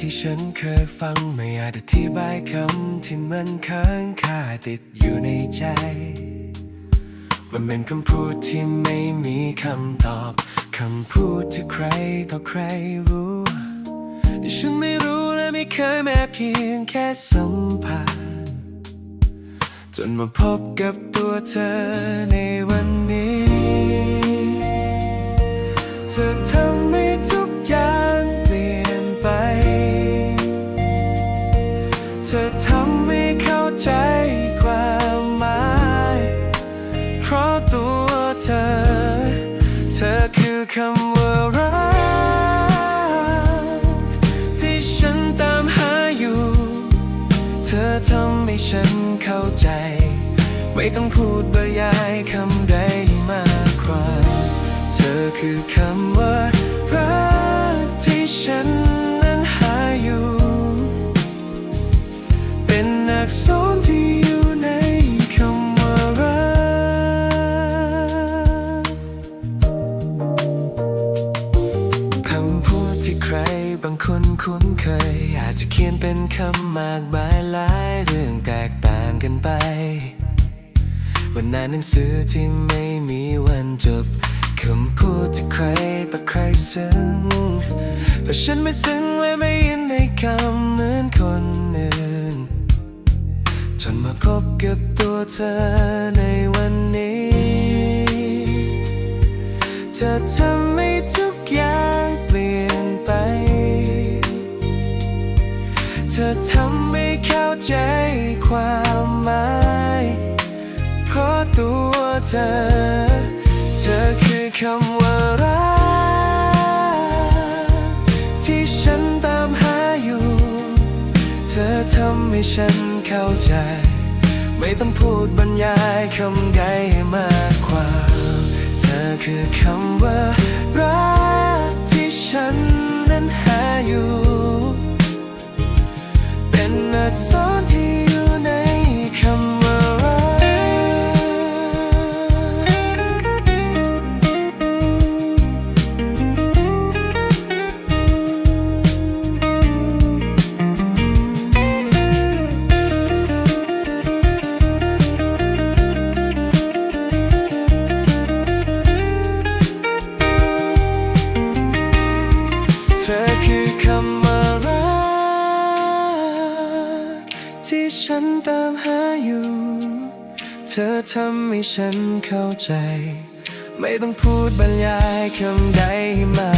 ที่ฉันเคยฟังไม่อาจอธิบายคำที่มันค้างคาติดอยู่ในใจ มันเป็นคำพูดที่ไม่มีคำตอบ คำพูดที่ใครต่อใครรู้แต่ฉันไม่รู้และไม่เคยแม้เพียงแค่สัมผัสจนมาพบกับตัวเธอในวันนี้ เธอทำให้ คือคำว่ารักที่ฉันตามหาอยู่ เธอทำให้ฉันเข้าใจ ไม่ต้องพูดบรรยายคำใดมากกว่า เธอคือคำว่า คุ้นเคย อาจจะเขียนเป็นคำมากมายหลายเรื่องแตกต่างกันไป วันนั้นหนังสือที่ไม่มีวันจบคำพูดที่ใครต่อใครซึ้งแต่ฉันไม่ซึ้งและไม่ยินในคำเหมือนคนอื่น จนมาพบกับตัวเธอในวันนี้ เธอทำให้ทุก ความหมายเพราะตัวเธอ เธอคือคำว่ารักที่ฉันตามหาอยู่ เธอทำให้ฉันเข้าใจ ไม่ต้องพูดบรรยายคำใดให้มากควาเธอคือคำว่ารักที่ฉันนั้นหาอยู่ เป็นอักษ ฉันตามหาอยู่ เธอทำให้ฉันเข้าใจ ไม่ต้องพูดบรรยายคำใดมา